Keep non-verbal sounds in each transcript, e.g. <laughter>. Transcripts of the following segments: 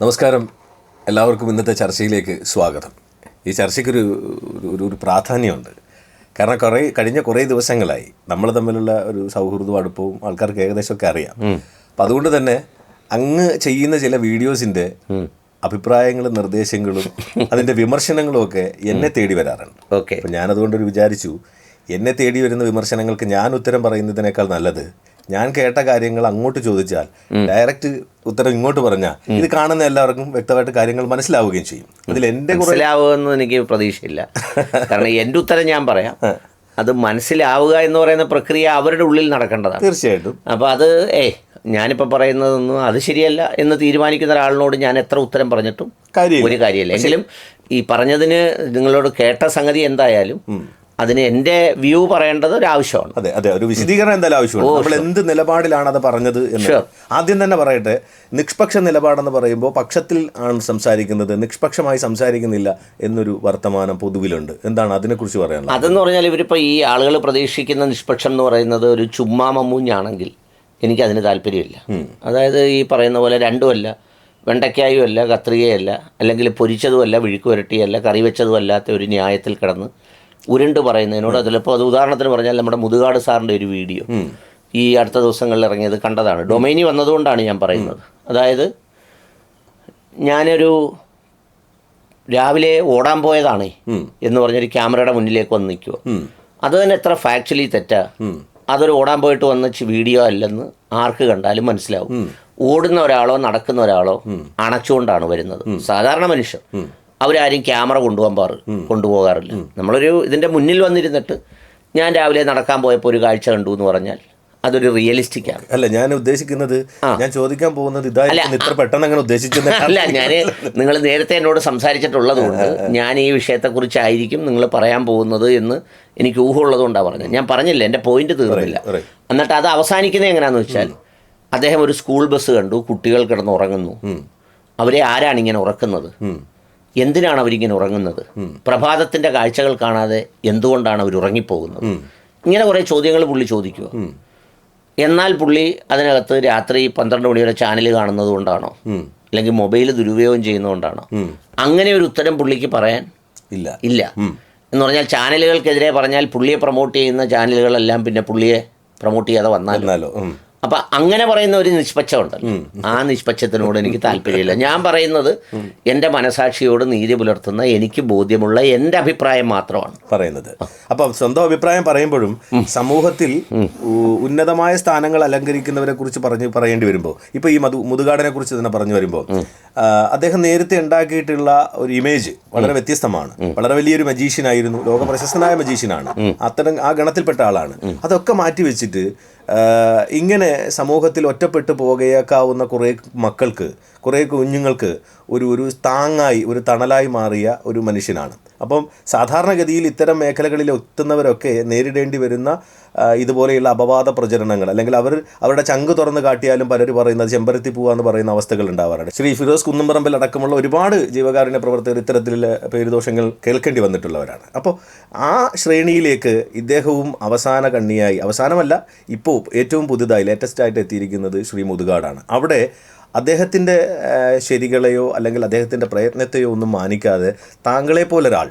നമസ്കാരം. എല്ലാവർക്കും ഇന്നത്തെ ചർച്ചയിലേക്ക് സ്വാഗതം. ഈ ചർച്ചയ്ക്കൊരു ഒരു ഒരു പ്രാധാന്യമുണ്ട്. കാരണം കുറേ കഴിഞ്ഞ കുറേ ദിവസങ്ങളായി നമ്മൾ തമ്മിലുള്ള ഒരു സൗഹൃദവും അടുപ്പവും ആൾക്കാർക്ക് ഏകദേശമൊക്കെ അറിയാം. അപ്പം അതുകൊണ്ട് തന്നെ അങ്ങ് ചെയ്യുന്ന ചില വീഡിയോസിന്റെ അഭിപ്രായങ്ങളും നിർദ്ദേശങ്ങളും <laughs> അതിന്റെ വിമർശനങ്ങളും ഒക്കെ എന്നെ തേടി വരാറുണ്ട്. ഓക്കെ. അപ്പം ഞാനതുകൊണ്ടൊരു വിചാരിച്ചു എന്നെ തേടി വരുന്ന വിമർശനങ്ങൾക്ക് ഞാൻ ഉത്തരം പറയുന്നതിനേക്കാൾ നല്ലത് ഞാൻ കേട്ട കാര്യങ്ങൾ അങ്ങോട്ട് ചോദിച്ചാൽ ഡയറക്റ്റ് ഉത്തരം ഇങ്ങോട്ട് പറഞ്ഞാൽ ഇത് കാണുന്ന എല്ലാവർക്കും വ്യക്തമായിട്ട് കാര്യങ്ങൾ മനസ്സിലാവുകയും ചെയ്യും. അതിൽ എന്റെ മനസ്സിലാവുമെന്ന് എനിക്ക് പ്രതീക്ഷയില്ല. കാരണം എന്റെ ഉത്തരം ഞാൻ പറയാം. അത് മനസ്സിലാവുക എന്ന് പറയുന്ന പ്രക്രിയ അവരുടെ ഉള്ളിൽ നടക്കേണ്ടതാണ്. തീർച്ചയായിട്ടും. അപ്പോൾ അത് ഏ ഞാനിപ്പോൾ പറയുന്നതൊന്നും അത് ശരിയല്ല എന്ന് തീരുമാനിക്കുന്ന ഒരാളിനോട് ഞാൻ എത്ര ഉത്തരം പറഞ്ഞിട്ടും ഒരു കാര്യമില്ല. എങ്കിലും ഈ പറഞ്ഞതിന് നിങ്ങളോട് കേട്ട സംഗതി എന്തായാലും അതിന് എന്റെ വ്യൂ പറയേണ്ടത് ഒരു ആവശ്യമാണ്. അതെ അതെ ഒരു വിശദീകരണം എന്തായാലും ആവശ്യമാണ് നമ്മൾ എന്ത് നിലപാടിലാണ് അത് പറഞ്ഞത് എന്ന്. ആദ്യം തന്നെ പറയട്ടെ നിഷ്പക്ഷ നിലപാടെന്ന് പറയുമ്പോൾ പക്ഷത്തിൽ ആണ് സംസാരിക്കുന്നത് നിഷ്പക്ഷമായി സംസാരിക്കുന്നില്ല എന്നൊരു വർത്തമാനം പൊതുവിലുണ്ട്. എന്താണ് അതിനെക്കുറിച്ച് പറയാനുള്ളത്? അതെന്ന് പറഞ്ഞാൽ ഇവരിപ്പോൾ ഈ ആളുകൾ പ്രതീക്ഷിക്കുന്ന നിഷ്പക്ഷം എന്ന് പറയുന്നത് ഒരു ചുമ്മാ മമ്മൂഞ്ഞാണെങ്കിൽ എനിക്കതിന് താല്പര്യമില്ല. അതായത് ഈ പറയുന്ന പോലെ രണ്ടുമല്ല വെണ്ടയ്ക്കായും അല്ല കത്രികയല്ല അല്ലെങ്കിൽ പൊരിച്ചതുമല്ല വിഴുക്ക് പുരട്ടിയല്ല കറി വെച്ചതുമല്ലാത്ത ഒരു ന്യായത്തിൽ കിടന്ന് ഉരുണ്ട് പറയുന്നതിനോട് അതിലിപ്പോൾ അത് ഉദാഹരണത്തിന് പറഞ്ഞാൽ നമ്മുടെ മുതുകാട് സാറിന്റെ ഒരു വീഡിയോ. ഈ അടുത്ത ദിവസങ്ങളിൽ ഇറങ്ങിയത് കണ്ടതാണ്. ഡൊമൈനി വന്നതുകൊണ്ടാണ് ഞാൻ പറയുന്നത്. അതായത് ഞാനൊരു രാവിലെ ഓടാൻ പോയതാണേ എന്ന് പറഞ്ഞൊരു ക്യാമറയുടെ മുന്നിലേക്ക് വന്ന് നിൽക്കുക അത് തന്നെ എത്ര ഫാക്ച്വലി തെറ്റാ. അതൊരു ഓടാൻ പോയിട്ട് വന്ന വീഡിയോ അല്ലെന്ന് ആർക്ക് കണ്ടാലും മനസ്സിലാവും. ഓടുന്ന ഒരാളോ നടക്കുന്ന ഒരാളോ അണച്ചുകൊണ്ടാണ് വരുന്നത്. സാധാരണ മനുഷ്യർ അവരാരും ക്യാമറ കൊണ്ടുപോകാൻ പാറ് കൊണ്ടുപോകാറില്ല. നമ്മളൊരു ഇതിന്റെ മുന്നിൽ വന്നിരുന്നിട്ട് ഞാൻ രാവിലെ നടക്കാൻ പോയപ്പോൾ ഒരു കാഴ്ച കണ്ടു എന്ന് പറഞ്ഞാൽ അതൊരു റിയലിസ്റ്റിക് ആണ്. അല്ല ഞാൻ ഉദ്ദേശിക്കുന്നത് ഞാൻ ചോദിക്കാൻ പോകുന്നത് ഇതായിരുന്നു ഇത്ര പെട്ടെന്ന് അങ്ങനെ ഉദ്ദേശിച്ചത്. അല്ല ഞാൻ നിങ്ങൾ നേരത്തെ എന്നോട് സംസാരിച്ചിട്ടുള്ളത് കൊണ്ട് ഞാൻ ഈ വിഷയത്തെക്കുറിച്ചായിരിക്കും നിങ്ങൾ പറയാൻ പോകുന്നത് എന്ന് എനിക്ക് ഊഹമുള്ളത് കൊണ്ടാണ് പറഞ്ഞത്. ഞാൻ പറഞ്ഞില്ല എന്റെ പോയിന്റ് തീർന്നില്ല. എന്നിട്ട് അത് അവസാനിക്കുന്നത് എങ്ങനെയാന്ന് വെച്ചാൽ അദ്ദേഹം ഒരു സ്കൂൾ ബസ് കണ്ടു കുട്ടികൾ കിടന്ന് ഉറങ്ങുന്നു. അവരെ ആരാണ് ഇങ്ങനെ ഉറക്കുന്നത്? എന്തിനാണ് അവരിങ്ങനെ ഉറങ്ങുന്നത്? പ്രഭാതത്തിന്റെ കാഴ്ചകൾ കാണാതെ എന്തുകൊണ്ടാണ് അവർ ഉറങ്ങിപ്പോകുന്നത്? ഇങ്ങനെ കുറേ ചോദ്യങ്ങൾ പുള്ളി ചോദിക്കുക എന്നാൽ പുള്ളി അതിനകത്ത് രാത്രി പന്ത്രണ്ട് മണി വരെ ചാനൽ കാണുന്നത് കൊണ്ടാണോ? അല്ലെങ്കിൽ മൊബൈൽ ദുരുപയോഗം ചെയ്യുന്നതുകൊണ്ടാണോ അങ്ങനെ ഒരു ഉത്തരം പുള്ളിക്ക് പറയാൻ ഇല്ല. ഇല്ല. എന്ന് പറഞ്ഞാൽ ചാനലുകൾക്കെതിരെ പറഞ്ഞാൽ പുള്ളിയെ പ്രൊമോട്ട് ചെയ്യുന്ന ചാനലുകളെല്ലാം പിന്നെ പുള്ളിയെ പ്രൊമോട്ട് ചെയ്യാതെ ഉം. അപ്പൊ അങ്ങനെ പറയുന്ന ഒരു നിഷ്പക്ഷമുണ്ട് ആ നിഷ്പക്ഷത്തിനോട് എനിക്ക് താല്പര്യമില്ല. ഞാൻ പറയുന്നത് എന്റെ മനസാക്ഷിയോട് നീതി പുലർത്തുന്ന എനിക്ക് ബോധ്യമുള്ള എന്റെ അഭിപ്രായം മാത്രമാണ്. പറയുന്നത്. അപ്പൊ സ്വന്തം അഭിപ്രായം പറയുമ്പോഴും സമൂഹത്തിൽ ഉന്നതമായ സ്ഥാനങ്ങൾ അലങ്കരിക്കുന്നവരെ കുറിച്ച് പറഞ്ഞു പറയേണ്ടി വരുമ്പോൾ ഇപ്പൊ ഈ മധു മുതുകാടനെ കുറിച്ച് തന്നെ പറഞ്ഞു വരുമ്പോൾ അദ്ദേഹം നേരത്തെ ഉണ്ടാക്കിയിട്ടുള്ള ഒരു ഇമേജ് വളരെ വ്യത്യസ്തമാണ്. വളരെ വലിയൊരു മജീഷ്യൻ ആയിരുന്നു ലോക പ്രശസ്തനായ മജീഷ്യനാണ് അത്തരം ആ ഗണത്തിൽപ്പെട്ട ആളാണ്. അതൊക്കെ മാറ്റി വെച്ചിട്ട് ഇങ്ങനെ സമൂഹത്തിൽ ഒറ്റപ്പെട്ടു പോകേക്കാവുന്ന കുറേ മക്കൾക്ക് കുറേ കുഞ്ഞുങ്ങൾക്ക് ഒരു ഒരു താങ്ങായി ഒരു തണലായി മാറിയ ഒരു മനുഷ്യനാണ്. അപ്പം സാധാരണഗതിയിൽ ഇത്തരം മേഖലകളിൽ എത്തുന്നവരൊക്കെ നേരിടേണ്ടി വരുന്ന ഇതുപോലെയുള്ള അപവാദ പ്രചരണങ്ങൾ അല്ലെങ്കിൽ അവർ അവരുടെ ചങ്ക് തുറന്ന് കാട്ടിയാലും പലരും പറയുന്നത് ചെമ്പരത്തി പൂവാന്ന് പറയുന്ന അവസ്ഥകൾ ഉണ്ടാവാറുണ്ട്. ശ്രീ ഫിറോസ് കുന്നുംപറമ്പിൽ അടക്കമുള്ള ഒരുപാട് ജീവകാരുണ്യ പ്രവർത്തകർ ഇത്തരത്തിലുള്ള പേരുദോഷങ്ങൾ കേൾക്കേണ്ടി വന്നിട്ടുള്ളവരാണ്. അപ്പോൾ ആ ശ്രേണിയിലേക്ക് ഇദ്ദേഹവും അവസാന കണ്ണിയായി അവസാനമല്ല ഇപ്പോൾ ഏറ്റവും പുതുതായി ലേറ്റസ്റ്റ് ആയിട്ട് എത്തിയിരിക്കുന്നത് ശ്രീ മുതുകാടാണ്. അവിടെ അദ്ദേഹത്തിന്റെ ശരികളെയോ അല്ലെങ്കിൽ അദ്ദേഹത്തിന്റെ പ്രയത്നത്തെയോ ഒന്നും മാനിക്കാതെ താങ്കളെ പോലൊരാൾ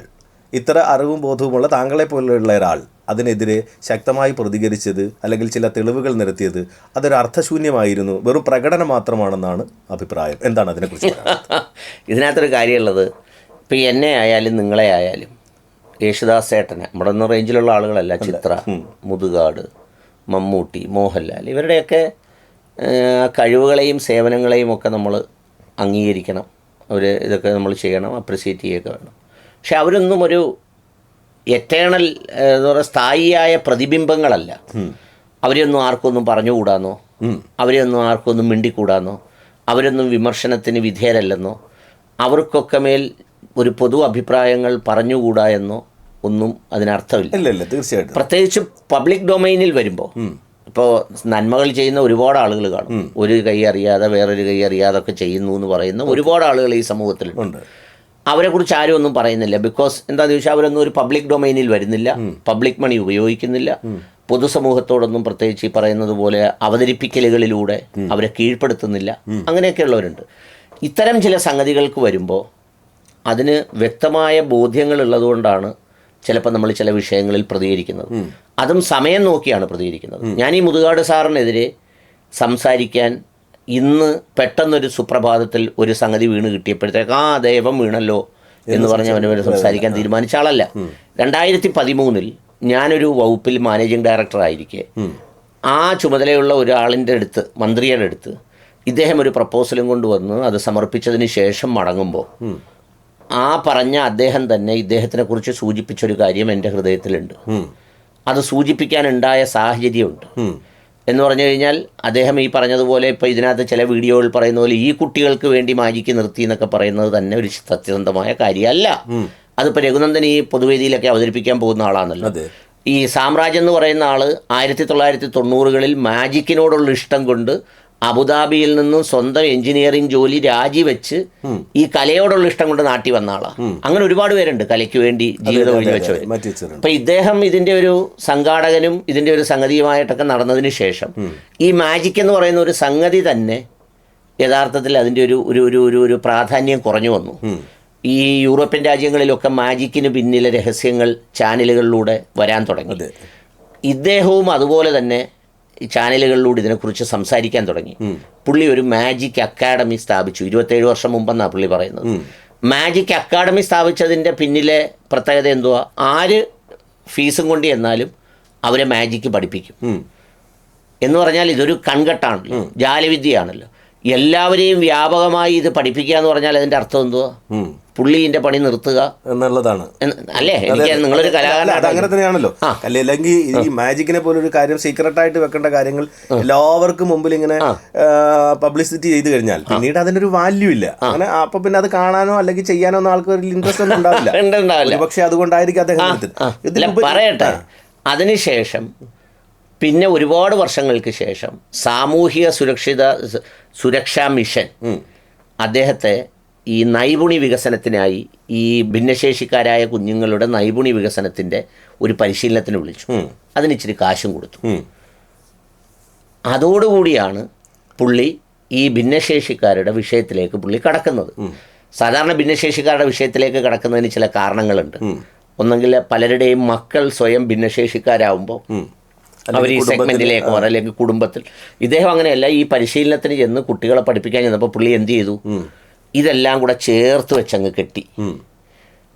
ഇത്ര അറിവും ബോധവുമുള്ള താങ്കളെ പോലെയുള്ള ഒരാൾ അതിനെതിരെ ശക്തമായി പ്രതികരിച്ചത് അല്ലെങ്കിൽ ചില തെളിവുകൾ നിരത്തിയത് അതൊരു അർത്ഥശൂന്യമായിരുന്നു വെറും പ്രകടനം മാത്രമാണെന്നാണ് അഭിപ്രായം. എന്താണ് അതിനെക്കുറിച്ച്? <laughs> ഇതിനകത്തൊരു കാര്യമുള്ളത് ഇപ്പം എന്നെ ആയാലും നിങ്ങളെ ആയാലും യേശുദാസ് ഏട്ടനെ നമ്മുടെ ഒന്നും റേഞ്ചിലുള്ള ആളുകളല്ല ചിത്ര മുതുകാട് മമ്മൂട്ടി മോഹൻലാൽ ഇവരുടെയൊക്കെ കഴിവുകളെയും സേവനങ്ങളെയും ഒക്കെ നമ്മൾ അംഗീകരിക്കണം. അവർ ഇതൊക്കെ നമ്മൾ ചെയ്യണം അപ്രിസിയേറ്റ് ചെയ്യുകയൊക്കെ വേണം. പക്ഷെ അവരൊന്നും ഒരു എറ്റേണൽ എന്താ പറയുക സ്ഥായിയായ പ്രതിബിംബങ്ങളല്ല. അവരെയൊന്നും ആർക്കൊന്നും പറഞ്ഞുകൂടാന്നോ? അവരെയൊന്നും ആർക്കൊന്നും മിണ്ടിക്കൂടാന്നോ? അവരൊന്നും വിമർശനത്തിന് വിധേയരല്ലെന്നോ? അവർക്കൊക്കെ മേൽ ഒരു പൊതു അഭിപ്രായങ്ങൾ പറഞ്ഞുകൂടാ എന്നോ ഒന്നും അതിനർത്ഥമില്ല. തീർച്ചയായിട്ടും. പ്രത്യേകിച്ച് പബ്ലിക് ഡൊമൈനിൽ വരുമ്പോൾ ഇപ്പോൾ നന്മകൾ ചെയ്യുന്ന ഒരുപാട് ആളുകൾ കാണും. ഒരു കൈ അറിയാതെ വേറൊരു കൈ അറിയാതെ ഒക്കെ ചെയ്യുന്നു എന്ന് പറയുന്ന ഒരുപാട് ആളുകൾ ഈ സമൂഹത്തിൽ ഉണ്ട്. അവരെ കുറിച്ച് ആരും ഒന്നും പറയുന്നില്ല. ബിക്കോസ് എന്താണെന്ന് ചോദിച്ചാൽ അവരൊന്നും ഒരു പബ്ലിക് ഡൊമൈനിൽ വരുന്നില്ല. പബ്ലിക് മണി ഉപയോഗിക്കുന്നില്ല. പൊതുസമൂഹത്തോടൊന്നും പ്രത്യേകിച്ച് ഈ പറയുന്നത് പോലെ അവതരിപ്പിക്കലുകളിലൂടെ അവരെ കീഴ്പ്പെടുത്തുന്നില്ല. അങ്ങനെയൊക്കെ ഉള്ളവരുണ്ട് ഇത്തരം ചില സംഗതികൾക്ക് വരുമ്പോൾ അതിന് വ്യക്തമായ ബോധ്യങ്ങൾ ഉള്ളതുകൊണ്ടാണ് ചിലപ്പോൾ നമ്മൾ ചില വിഷയങ്ങളിൽ പ്രതികരിക്കുന്നത്. അതും സമയം നോക്കിയാണ് പ്രതികരിക്കുന്നത്. ഞാൻ ഈ മുതുകാട് സാറിനെതിരെ സംസാരിക്കാൻ ഇന്ന് പെട്ടെന്നൊരു സുപ്രഭാതത്തിൽ ഒരു സംഗതി വീണ് കിട്ടിയപ്പോഴത്തേക്ക് ആ ദൈവം വീണല്ലോ എന്ന് പറഞ്ഞ് അവനവന് സംസാരിക്കാൻ തീരുമാനിച്ച ആളല്ല. രണ്ടായിരത്തി പതിമൂന്നിൽ ഞാനൊരു വകുപ്പിൽ മാനേജിങ് ഡയറക്ടർ ആയിരിക്കെ. ആ ചുമതലയുള്ള ഒരാളിന്റെ അടുത്ത് മന്ത്രിയുടെ അടുത്ത് ഇദ്ദേഹം ഒരു പ്രപ്പോസലും കൊണ്ടുവന്ന് അത് സമർപ്പിച്ചതിന് ശേഷം മടങ്ങുമ്പോൾ ആ പറഞ്ഞ അദ്ദേഹം തന്നെ ഇദ്ദേഹത്തിനെ കുറിച്ച് സൂചിപ്പിച്ചൊരു കാര്യം എന്റെ ഹൃദയത്തിലുണ്ട്. അത് സൂചിപ്പിക്കാനുണ്ടായ സാഹചര്യമുണ്ട്. എന്ന് പറഞ്ഞു കഴിഞ്ഞാൽ അദ്ദേഹം ഈ പറഞ്ഞതുപോലെ ഇപ്പോൾ ഇതിനകത്ത് ചില വീഡിയോകൾ പറയുന്ന പോലെ ഈ കുട്ടികൾക്ക് വേണ്ടി മാജിക്ക് നിർത്തി എന്നൊക്കെ പറയുന്നത് തന്നെ ഒരു സത്യസന്ധമായ കാര്യമല്ല. അതിപ്പോൾ രഘുനന്ദൻ ഈ പൊതുവേദിയിലൊക്കെ അവതരിപ്പിക്കാൻ പോകുന്ന ആളാണല്ലോ. ഈ സാമ്രാജ്യം എന്ന് പറയുന്ന ആൾ ആയിരത്തി തൊള്ളായിരത്തി തൊണ്ണൂറുകളിൽ മാജിക്കിനോടുള്ള ഇഷ്ടം കൊണ്ട് അബുദാബിയിൽ നിന്നും സ്വന്തം എഞ്ചിനീയറിംഗ് ജോലി രാജിവെച്ച് ഈ കലയോടുള്ള ഇഷ്ടം കൊണ്ട് നാട്ടി വന്ന ആളാണ് അങ്ങനെ ഒരുപാട് പേരുണ്ട് കലയ്ക്ക് വേണ്ടി ജീവിതം ഒഴിഞ്ഞു വെച്ചവർ അപ്പൊ ഇദ്ദേഹം ഇതിന്റെ ഒരു സംഘാടകനും ഇതിന്റെ ഒരു സംഗതിയുമായിട്ടൊക്കെ നടന്നതിന് ശേഷം ഈ മാജിക് എന്ന് പറയുന്ന ഒരു സംഗതി തന്നെ യഥാർത്ഥത്തിൽ അതിന്റെ ഒരു ഒരു ഒരു ഒരു ഒരു പ്രാധാന്യം കുറഞ്ഞു വന്നു. ഈ യൂറോപ്യൻ രാജ്യങ്ങളിലൊക്കെ മാജിക്കിന് പിന്നിലെ രഹസ്യങ്ങൾ ചാനലുകളിലൂടെ വരാൻ തുടങ്ങി. ഇദ്ദേഹവും അതുപോലെ തന്നെ ചാനലുകളിലൂടെ ഇതിനെക്കുറിച്ച് സംസാരിക്കാൻ തുടങ്ങി. പുള്ളി ഒരു മാജിക് അക്കാഡമി സ്ഥാപിച്ചു. ഇരുപത്തേഴ് വർഷം മുമ്പെന്നാണ് പുള്ളി പറയുന്നത്. മാജിക് അക്കാഡമി സ്ഥാപിച്ചതിന്റെ പിന്നിലെ പ്രത്യേകത എന്തുവാ? ആര് ഫീസും കൊണ്ട് എന്നാലും അവരെ മാജിക്ക് പഠിപ്പിക്കും. എന്ന് പറഞ്ഞാൽ ഇതൊരു കൺകെട്ടാണല്ലോ. ജാലവിദ്യയാണല്ലോ. എല്ലാവരെയും വ്യാപകമായി ഇത് പഠിപ്പിക്കുക എന്ന് പറഞ്ഞാൽ അതിന്റെ അർത്ഥം എന്തുവാ? പുള്ളീന്റെ പണി നിർത്തുക. എന്നുള്ളതാണ്. അല്ലേ? എനിക്ക് നിങ്ങളൊരു കലാകാരനാണ് അങ്ങനെ തന്നെയാണല്ലോ. അല്ലെങ്കിൽ ഈ മാജിക്കിനെ പോലെ ഒരു കാര്യം സീക്രട്ട് ആയിട്ട് വെക്കേണ്ട കാര്യങ്ങൾ എല്ലാവർക്കും മുമ്പിൽ ഇങ്ങനെ പബ്ലിസിറ്റി ചെയ്തു കഴിഞ്ഞാൽ പിന്നീട് അതിനൊരു വാല്യൂ ഇല്ല. അങ്ങനെ അപ്പൊ പിന്നെ അത് കാണാനോ അല്ലെങ്കിൽ ചെയ്യാനോ ഒന്നും ആൾക്ക് ഒരു ഇൻട്രസ്റ്റ് ഒന്നും ഉണ്ടാവില്ല. <laughs> പക്ഷെ അതുകൊണ്ടായിരിക്കും അദ്ദേഹം പറയട്ടെ. അതിനുശേഷം പിന്നെ ഒരുപാട് വർഷങ്ങൾക്ക് ശേഷം സാമൂഹിക സുരക്ഷിത സുരക്ഷാ മിഷൻ. അദ്ദേഹത്തെ ഈ നൈപുണി വികസനത്തിനായി ഈ ഭിന്നശേഷിക്കാരായ കുഞ്ഞുങ്ങളുടെ നൈപുണി വികസനത്തിന്റെ ഒരു പരിശീലനത്തിന് വിളിച്ചു. അതിന് ഇച്ചിരി കാശും കൊടുത്തു. അതോടുകൂടിയാണ് പുള്ളി ഈ ഭിന്നശേഷിക്കാരുടെ വിഷയത്തിലേക്ക് പുള്ളി കടക്കുന്നത്. സാധാരണ ഭിന്നശേഷിക്കാരുടെ വിഷയത്തിലേക്ക് കടക്കുന്നതിന് ചില കാരണങ്ങളുണ്ട്. ഒന്നെങ്കിൽ പലരുടെയും മക്കൾ സ്വയം ഭിന്നശേഷിക്കാരാവുമ്പോൾ ഉം. അവർ ഈ സെഗ്മെന്റിലേക്ക് മാറും അല്ലെങ്കിൽ കുടുംബത്തിൽ. ഇദ്ദേഹം അങ്ങനെയല്ല ഈ പരിശീലനത്തിന് ചെന്ന് കുട്ടികളെ പഠിപ്പിക്കാൻ ചെന്നപ്പോൾ പുള്ളി എന്ത് ചെയ്തു? ഇതെല്ലാം കൂടെ ചേർത്ത് വെച്ചങ്ങ് കെട്ടി.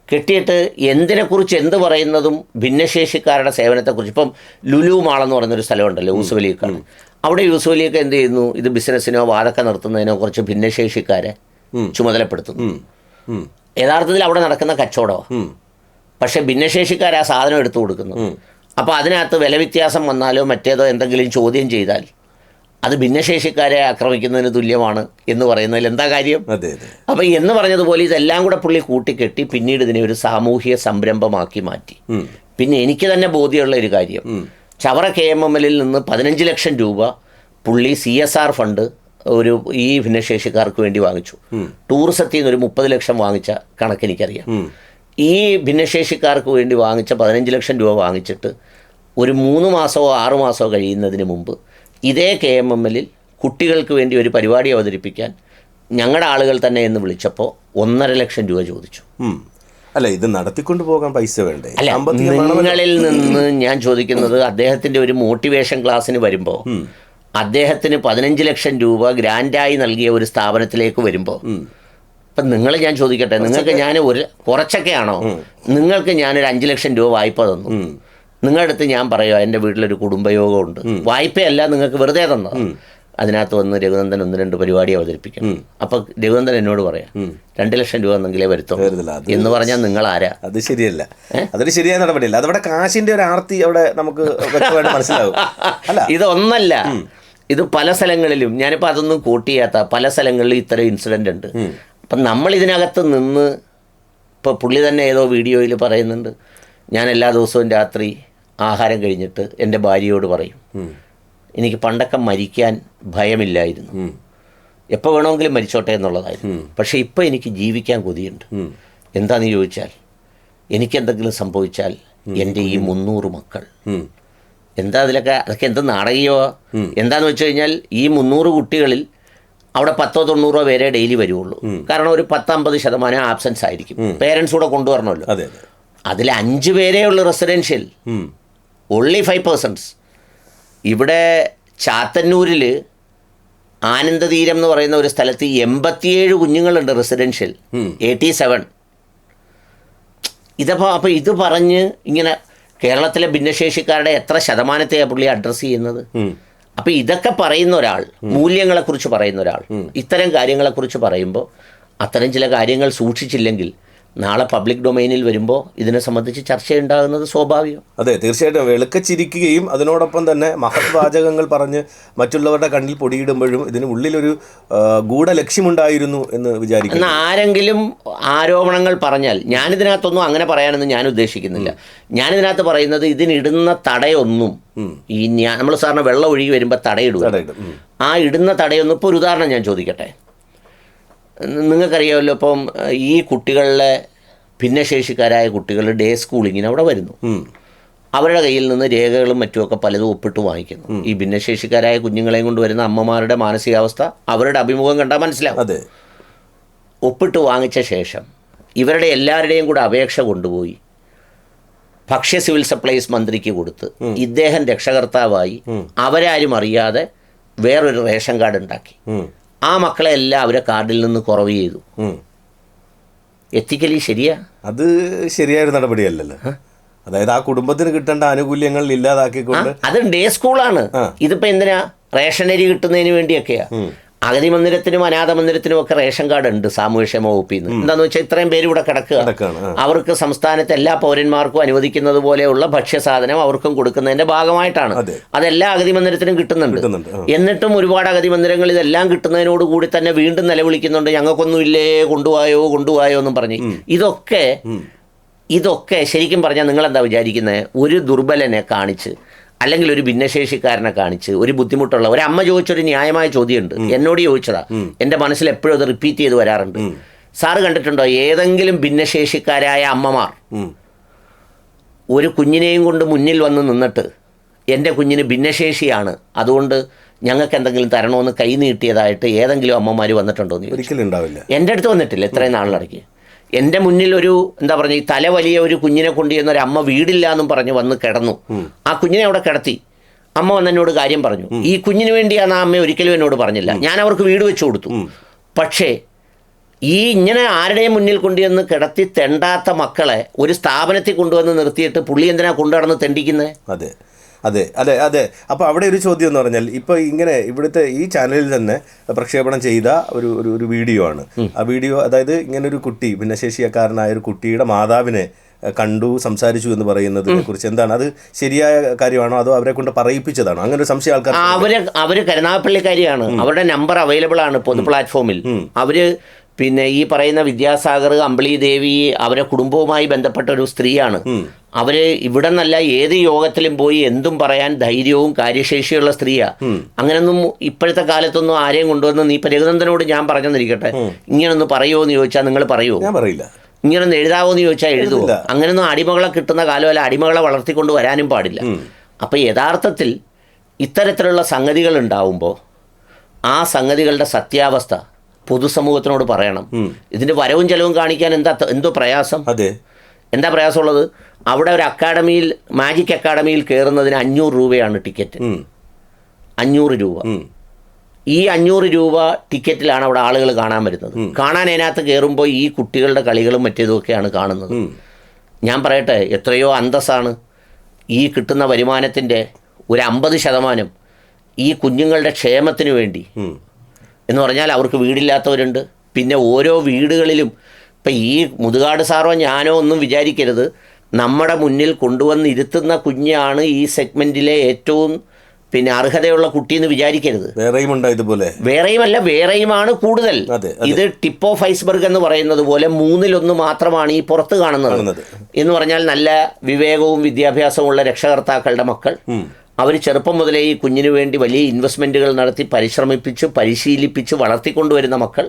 കെട്ടിയിട്ട് എന്തിനെക്കുറിച്ച് എന്ത് പറയുന്നതും ഭിന്നശേഷിക്കാരുടെ സേവനത്തെക്കുറിച്ച്. ഇപ്പം ലുലു മാളെന്ന് പറയുന്നൊരു സ്ഥലമുണ്ടല്ലോ യൂസുഫലിക്കാണ് അവിടെ യൂസുഫലിയൊക്കെ എന്ത് ചെയ്യുന്നു? ഇത് ബിസിനസ്സിനോ വാതൊക്കെ നിർത്തുന്നതിനോ കുറച്ച് ഭിന്നശേഷിക്കാരെ ചുമതലപ്പെടുത്തുന്നു. യഥാർത്ഥത്തിൽ അവിടെ നടക്കുന്ന കച്ചവടമാണ് പക്ഷെ പക്ഷേ ഭിന്നശേഷിക്കാർ ആ സാധനം എടുത്തു കൊടുക്കുന്നു. അപ്പോൾ അതിനകത്ത് വില വ്യത്യാസം വന്നാലോ മറ്റേതോ എന്തെങ്കിലും ചോദ്യം ചെയ്താൽ അത് ഭിന്നശേഷിക്കാരെ ആക്രമിക്കുന്നതിന് തുല്യമാണ് എന്ന് പറയുന്നതിൽ എന്താ കാര്യം? അതെ അതെ. എന്ന് പറഞ്ഞതുപോലെ ഇതെല്ലാം കൂടെ പുള്ളി കൂട്ടിക്കെട്ടി പിന്നീട് ഇതിനെ ഒരു സാമൂഹിക സംരംഭമാക്കി മാറ്റി. പിന്നെ എനിക്ക് തന്നെ ബോധ്യമുള്ള ഒരു കാര്യം. ചവറ കെ എം എം എല്ലിൽ നിന്ന് പതിനഞ്ച് ലക്ഷം രൂപ പുള്ളി സി എസ് ആർ ഫണ്ട് ഒരു ഈ ഭിന്നശേഷിക്കാർക്ക് വേണ്ടി വാങ്ങിച്ചു. ടൂറിസത്തിൽ നിന്ന് ഒരു മുപ്പത് ലക്ഷം വാങ്ങിച്ച കണക്കെനിക്കറിയാം. ഈ ഭിന്നശേഷിക്കാർക്ക് വേണ്ടി വാങ്ങിച്ച പതിനഞ്ച് ലക്ഷം രൂപ വാങ്ങിച്ചിട്ട് ഒരു മൂന്ന് മാസമോ ആറ് മാസമോ കഴിയുന്നതിന് മുമ്പ് ഇതേ കെ എം എം എല്ലിൽ കുട്ടികൾക്ക് വേണ്ടി ഒരു പരിപാടി അവതരിപ്പിക്കാൻ ഞങ്ങളുടെ ആളുകൾ തന്നെ എന്ന് വിളിച്ചപ്പോൾ ഒന്നര ലക്ഷം രൂപ ചോദിച്ചു. അല്ല ഇത് നടത്തിക്കൊണ്ട് പോകാൻ പൈസ വേണ്ടേ? അല്ല നിങ്ങളിൽ നിന്ന് ഞാൻ ചോദിക്കുന്നത് അദ്ദേഹത്തിന്റെ ഒരു മോട്ടിവേഷൻ ക്ലാസ്സിന് വരുമ്പോൾ അദ്ദേഹത്തിന് പതിനഞ്ച് ലക്ഷം രൂപ ഗ്രാൻഡായി നൽകിയ ഒരു സ്ഥാപനത്തിലേക്ക് വരുമ്പോൾ ഇപ്പം നിങ്ങൾ ഞാൻ ചോദിക്കട്ടെ നിങ്ങൾക്ക് ഞാൻ ഒരു കുറച്ചൊക്കെയാണോ? നിങ്ങൾക്ക് ഞാനൊരു അഞ്ച് ലക്ഷം രൂപ വായ്പ തന്നു. നിങ്ങളുടെ അടുത്ത് ഞാൻ പറയുക എന്റെ വീട്ടിലൊരു കുടുംബയോഗമുണ്ട്. വായ്പയല്ല നിങ്ങൾക്ക് വെറുതെ തന്നോ അതിനകത്ത് വന്ന് രഘുനന്ദൻ ഒന്ന് രണ്ട് പരിപാടി അവതരിപ്പിക്കണം. അപ്പോൾ രഘുനന്ദൻ എന്നോട് പറയാം രണ്ട് ലക്ഷം രൂപ എന്നെങ്കിലേ വരുത്തോ എന്ന് പറഞ്ഞാൽ നിങ്ങൾ ആരാ അത് ശരിയല്ല. അതൊരു ശരിയായ നടപടിയല്ല. അതവിടെ കാശിന്റെ ഒരു ആർത്തി അവിടെ നമുക്ക് മനസ്സിലാവും. <laughs> അല്ല. ഇതൊന്നല്ല. ഇത് പല സ്ഥലങ്ങളിലും ഞാനിപ്പോൾ അതൊന്നും കൂട്ടിയാത്ത പല സ്ഥലങ്ങളിലും ഇത്തരം ഇൻസിഡന്റ് ഉണ്ട്. അപ്പം നമ്മൾ ഇതിനകത്ത് നിന്ന് ഇപ്പോൾ പുള്ളി തന്നെ ഏതോ വീഡിയോയിൽ പറയുന്നുണ്ട് ഞാൻ എല്ലാ ദിവസവും രാത്രി ആഹാരം കഴിഞ്ഞിട്ട് എന്റെ ഭാര്യയോട് പറയും എനിക്ക് പണ്ടൊക്കെ മരിക്കാൻ ഭയമില്ലായിരുന്നു. എപ്പോൾ വേണമെങ്കിലും മരിച്ചോട്ടെ എന്നുള്ളതായിരുന്നു. പക്ഷേ ഇപ്പോൾ എനിക്ക് ജീവിക്കാൻ കൊതിയുണ്ട്. എന്താണെന്ന് ചോദിച്ചാൽ എനിക്കെന്തെങ്കിലും സംഭവിച്ചാൽ എന്റെ ഈ മുന്നൂറ് മക്കൾ. എന്താ അതിലൊക്കെ അതൊക്കെ എന്ത് നാടകീയോ എന്താന്ന് വെച്ച് കഴിഞ്ഞാൽ ഈ മുന്നൂറ് കുട്ടികളിൽ അവിടെ പത്തോ തൊണ്ണൂറോ പേരെ ഡെയിലി വരുള്ളൂ കാരണം ഒരു പത്തമ്പത് ശതമാനം ആബ്സെൻസ് ആയിരിക്കും. പേരൻസ് കൂടെ കൊണ്ടുവരണമല്ലോ. അതെ അതെ. അതിൽ അഞ്ച് പേരേ ഉള്ളൂ റെസിഡൻഷ്യൽ ഓൺലി ഫൈവ് പേഴ്സൺസ് ഇവിടെ ചാത്തന്നൂരിൽ ആനന്ദതീരം എന്ന് പറയുന്ന ഒരു സ്ഥലത്ത് എൺപത്തിയേഴ് കുഞ്ഞുങ്ങളുണ്ട് റെസിഡൻഷ്യൽ എയ്റ്റി സെവൻ ഇതപ്പോൾ അപ്പോൾ ഇത് പറഞ്ഞ് ഇങ്ങനെ കേരളത്തിലെ ഭിന്നശേഷിക്കാരുടെ എത്ര ശതമാനത്തെയാണ് പുള്ളി അഡ്രസ്സ് ചെയ്യുന്നത്? ഉം. അപ്പോൾ ഇതൊക്കെ പറയുന്ന ഒരാൾ മൂല്യങ്ങളെക്കുറിച്ച് പറയുന്ന ഒരാൾ ഇത്തരം കാര്യങ്ങളെക്കുറിച്ച് പറയുമ്പോൾ അത്തരം ചില കാര്യങ്ങൾ സൂക്ഷിച്ചില്ലെങ്കിൽ നാളെ പബ്ലിക് ഡൊമൈനിൽ വരുമ്പോൾ ഇതിനെ സംബന്ധിച്ച് ചർച്ചയുണ്ടാകുന്നത് സ്വാഭാവികം. അതെ തീർച്ചയായിട്ടും. വെളുക്കച്ചിരിക്കുകയും അതിനോടൊപ്പം തന്നെ മഹത് വാചകങ്ങൾ പറഞ്ഞ് മറ്റുള്ളവരുടെ കണ്ണിൽ പൊടിയിടുമ്പോഴും ഇതിന് ഉള്ളിലൊരു ഗൂഢ ലക്ഷ്യമുണ്ടായിരുന്നു എന്ന് വിചാരിക്കുന്നു. എന്നാൽ ആരെങ്കിലും ആരോപണങ്ങൾ പറഞ്ഞാൽ ഞാനിതിനകത്തൊന്നും അങ്ങനെ പറയാനൊന്നും ഞാൻ ഉദ്ദേശിക്കുന്നില്ല. ഞാനിതിനകത്ത് പറയുന്നത് ഇതിനിടുന്ന തടയൊന്നും ഈ നമ്മൾ സാറിന് വെള്ളം ഒഴുകി വരുമ്പോൾ തടയിടുക തടയിടും. ആ ഇടുന്ന തടയൊന്നും ഇപ്പോൾ ഒരു ഉദാഹരണം ഞാൻ ചോദിക്കട്ടെ. നിങ്ങൾക്കറിയാമല്ലോ ഇപ്പം ഈ കുട്ടികളിലെ ഭിന്നശേഷിക്കാരായ കുട്ടികൾ ഡേ സ്കൂളിങ്ങിന് അവിടെ വരുന്നു. അവരുടെ കയ്യിൽ നിന്ന് രേഖകളും മറ്റുമൊക്കെ പലതും ഒപ്പിട്ട് വാങ്ങിക്കുന്നു. ഈ ഭിന്നശേഷിക്കാരായ കുഞ്ഞുങ്ങളെയും കൊണ്ട് വരുന്ന അമ്മമാരുടെ മാനസികാവസ്ഥ അവരുടെ അഭിമുഖം കണ്ടാൽ മനസ്സിലാവും. അതെ. ഒപ്പിട്ട് വാങ്ങിച്ച ശേഷം ഇവരുടെ എല്ലാവരുടെയും കൂടെ അപേക്ഷ കൊണ്ടുപോയി ഭക്ഷ്യ സിവിൽ സപ്ലൈസ് മന്ത്രിക്ക് കൊടുത്ത് ഇദ്ദേഹം രക്ഷകർത്താവായി അവരാരും അറിയാതെ വേറൊരു റേഷൻ കാർഡ് ഉണ്ടാക്കി. ആ മക്കളെ എല്ലാം അവരെ കാർഡിൽ നിന്ന് കുറവ് ചെയ്തു. എത്തിക്കലി ശരിയാ? അത് ശരിയായ നടപടിയല്ലല്ലോ. അതായത് ആ കുടുംബത്തിന് കിട്ടേണ്ട ആനുകൂല്യങ്ങൾ ഇല്ലാതാക്കി ഇല്ലാതാക്കിക്കൊണ്ട് അത് ഡേ സ്കൂളാണ്. ഇതിപ്പോ എന്തിനാ? റേഷൻ റേഷനരി കിട്ടുന്നതിന് വേണ്ടിയൊക്കെയാ. അഗതി മന്ദിരത്തിനും അനാഥ മന്ദിരത്തിനും ഒക്കെ റേഷൻ കാർഡ് ഉണ്ട് സാമൂഹ്യക്ഷേമ വകുപ്പിൽ നിന്ന് എന്താണെന്ന് വെച്ചാൽ ഇത്രയും പേര് ഇവിടെ കിടക്കുക. അവർക്ക് സംസ്ഥാനത്തെ എല്ലാ പൗരന്മാർക്കും അനുവദിക്കുന്നത് പോലെയുള്ള ഭക്ഷ്യസാധനം അവർക്കും കൊടുക്കുന്നതിന്റെ ഭാഗമായിട്ടാണ്. അതെ. അതെല്ലാ അഗതി മന്ദിരത്തിനും കിട്ടുന്നുണ്ട് കിട്ടുന്നുണ്ട്, എന്നിട്ടും ഒരുപാട് അഗതി മന്ദിരങ്ങൾ ഇതെല്ലാം കിട്ടുന്നതിനോട് കൂടി തന്നെ വീണ്ടും നിലവിളിക്കുന്നുണ്ട്. ഞങ്ങൾക്കൊന്നും ഇല്ലേ കൊണ്ടുപോയോ കൊണ്ടുപോയോ എന്നും പറഞ്ഞ്. ഇതൊക്കെ ഇതൊക്കെ ശരിക്കും പറഞ്ഞാൽ നിങ്ങൾ എന്താ വിചാരിക്കുന്നത് ഒരു ദുർബലനെ കാണിച്ച് അല്ലെങ്കിൽ ഒരു ഭിന്നശേഷിക്കാരനെ കാണിച്ച് ഒരു ബുദ്ധിമുട്ടുള്ള ഒരു അമ്മ ചോദിച്ചൊരു ന്യായമായ ചോദ്യമുണ്ട്. എന്നോട് ചോദിച്ചതാ. എന്റെ മനസ്സിൽ എപ്പോഴും അത് റിപ്പീറ്റ് ചെയ്ത് വരാറുണ്ട്. സാറ് കണ്ടിട്ടുണ്ടോ? ഏതെങ്കിലും ഭിന്നശേഷിക്കാരായ അമ്മമാർ ഒരു കുഞ്ഞിനെയും കൊണ്ട് മുന്നിൽ വന്ന് നിന്നിട്ട് എന്റെ കുഞ്ഞിന് ഭിന്നശേഷിയാണ്. അതുകൊണ്ട് ഞങ്ങൾക്ക് എന്തെങ്കിലും തരണമെന്ന് കൈ നീട്ടിയതായിട്ട് ഏതെങ്കിലും അമ്മമാർ വന്നിട്ടുണ്ടോ എന്ന്. ഒരിക്കലും ഉണ്ടാവില്ല. എന്റെ അടുത്ത് വന്നിട്ടില്ല. ഇത്രയും നാളിനിടയ്ക്ക്. എന്റെ മുന്നിൽ ഒരു എന്താ പറഞ്ഞ ഈ തല വലിയ ഒരു കുഞ്ഞിനെ കൊണ്ട് ഒരു അമ്മ വീടില്ല എന്നും പറഞ്ഞ് വന്ന് കിടന്നു. ആ കുഞ്ഞിനെ അവിടെ കിടത്തി. അമ്മ വന്ന് എന്നോട് കാര്യം പറഞ്ഞു. ഈ കുഞ്ഞിന് വേണ്ടിയാണ് ആ അമ്മ ഒരിക്കലും എന്നോട് പറഞ്ഞില്ല. ഞാൻ അവർക്ക് വീട് വെച്ചു കൊടുത്തു. പക്ഷേ ഈ ഇങ്ങനെ ആരുടെയും മുന്നിൽ കൊണ്ടുവന്ന് കിടത്തി തെണ്ടാത്ത മക്കളെ ഒരു സ്ഥാപനത്തിൽ കൊണ്ടുവന്ന് നിർത്തിയിട്ട് പുള്ളി എന്തിനാ കൊണ്ടുനടന്ന് തെണ്ടിക്കുന്നത് അതെ. അതെ അതെ അതെ. അപ്പോൾ അവിടെ ഒരു ചോദ്യം എന്ന് പറഞ്ഞാൽ ഇപ്പോൾ ഇങ്ങനെ ഇവിടുത്തെ ഈ ചാനലിൽ തന്നെ പ്രക്ഷേപണം ചെയ്ത ഒരു ഒരു ഒരു വീഡിയോ ആണ്. ആ വീഡിയോ അതായത് ഇങ്ങനെ ഒരു കുട്ടി ഭിന്നശേഷിയക്കാരനായ ഒരു കുട്ടിയുടെ മാതാവിനെ കണ്ടു സംസാരിച്ചു എന്ന് പറയുന്നതിനെ കുറിച്ച് എന്താണ്? അത് ശരിയായ കാര്യമാണോ? അതോ അവരെ കൊണ്ട് പറയിപ്പിച്ചതാണോ? അങ്ങനെ ഒരു സംശയം ആൾക്കാർ അവർ അവർ കരുനാഗപ്പള്ളിക്കാരിയാണ്. അവരുടെ നമ്പർ അവൈലബിൾ ആണ് പൊതു പ്ലാറ്റ്ഫോമിൽ അവർ പിന്നെ ഈ പറയുന്ന വിദ്യാസാഗർ അമ്പിളി ദേവി അവരെ കുടുംബവുമായി ബന്ധപ്പെട്ട ഒരു സ്ത്രീയാണ്. അവർ ഇവിടെ നിന്നല്ല ഏത് യോഗത്തിലും പോയി എന്തും പറയാൻ ധൈര്യവും കാര്യശേഷിയുള്ള സ്ത്രീയാ. അങ്ങനൊന്നും ഇപ്പോഴത്തെ കാലത്തൊന്നും ആരെയും കൊണ്ടുവന്ന് നീ രഘുനന്ദനോട് ഞാൻ പറഞ്ഞെന്നിരിക്കട്ടെ. ഇങ്ങനൊന്ന് പറയുമോ എന്ന് ചോദിച്ചാൽ നിങ്ങൾ പറയുമോ ഞാൻ പറയില്ല. ഇങ്ങനൊന്ന് എഴുതാവോ എന്ന് ചോദിച്ചാൽ എഴുതുമോ. അങ്ങനൊന്നും അടിമകളെ കിട്ടുന്ന കാലമല്ല അടിമകളെ വളർത്തിക്കൊണ്ട് വരാനും പാടില്ല. അപ്പൊ യഥാർത്ഥത്തിൽ ഇത്തരത്തിലുള്ള സംഗതികൾ ഉണ്ടാവുമ്പോൾ ആ സംഗതികളുടെ സത്യാവസ്ഥ പൊതുസമൂഹത്തിനോട് പറയണം. ഇതിന്റെ വരവും ചെലവും കാണിക്കാൻ എന്താ എന്തോ പ്രയാസം? അതെ. എന്താ പ്രയാസമുള്ളത്? അവിടെ ഒരു അക്കാഡമിയിൽ മാജിക് അക്കാഡമിയിൽ കയറുന്നതിന് അഞ്ഞൂറ് രൂപയാണ് ടിക്കറ്റ്. അഞ്ഞൂറ് രൂപ. ഈ അഞ്ഞൂറ് രൂപ ടിക്കറ്റിലാണ് അവിടെ ആളുകൾ കാണാൻ വരുന്നത്. കാണാൻ അതിനകത്ത് കയറുമ്പോൾ ഈ കുട്ടികളുടെ കളികളും മറ്റേതുമൊക്കെയാണ് കാണുന്നത്. ഞാൻ പറയട്ടെ എത്രയോ അന്തസ്സാണ് ഈ കിട്ടുന്ന വരുമാനത്തിന്റെ ഒരു അമ്പത് ശതമാനം ഈ കുഞ്ഞുങ്ങളുടെ ക്ഷേമത്തിന് വേണ്ടി. എന്ന് പറഞ്ഞാൽ അവർക്ക് വീടില്ലാത്തവരുണ്ട്. പിന്നെ ഓരോ വീടുകളിലും ഇപ്പം ഈ മുതുകാട് സാറോ ഞാനോ ഒന്നും വിചാരിക്കരുത്. നമ്മുടെ മുന്നിൽ കൊണ്ടുവന്ന് ഇരുത്തുന്ന കുഞ്ഞാണ് ഈ സെഗ്മെന്റിലെ ഏറ്റവും പിന്നെ അർഹതയുള്ള കുട്ടി എന്ന് വിചാരിക്കരുത്. വേറെയും ഉണ്ടോ ഇതുപോലെ? വേറെയുമല്ല വേറെയുമാണ് കൂടുതൽ. ഇത് ടിപ്പ് ഓഫ് ഐസ്ബർഗ് എന്ന് പറയുന്നത് പോലെ മൂന്നിലൊന്ന് മാത്രമാണ് ഈ പുറത്ത് കാണുന്നത്. കാണുന്നത്. എന്ന് പറഞ്ഞാൽ നല്ല വിവേകവും വിദ്യാഭ്യാസവും ഉള്ള രക്ഷകർത്താക്കളുടെ മക്കൾ. അവർ ചെറുപ്പം മുതലേ ഈ കുഞ്ഞിന് വേണ്ടി വലിയ ഇൻവെസ്റ്റ്മെന്റുകൾ നടത്തി പരിശ്രമിപ്പിച്ച് പരിശീലിപ്പിച്ച് വളർത്തിക്കൊണ്ടുവരുന്ന മക്കൾ.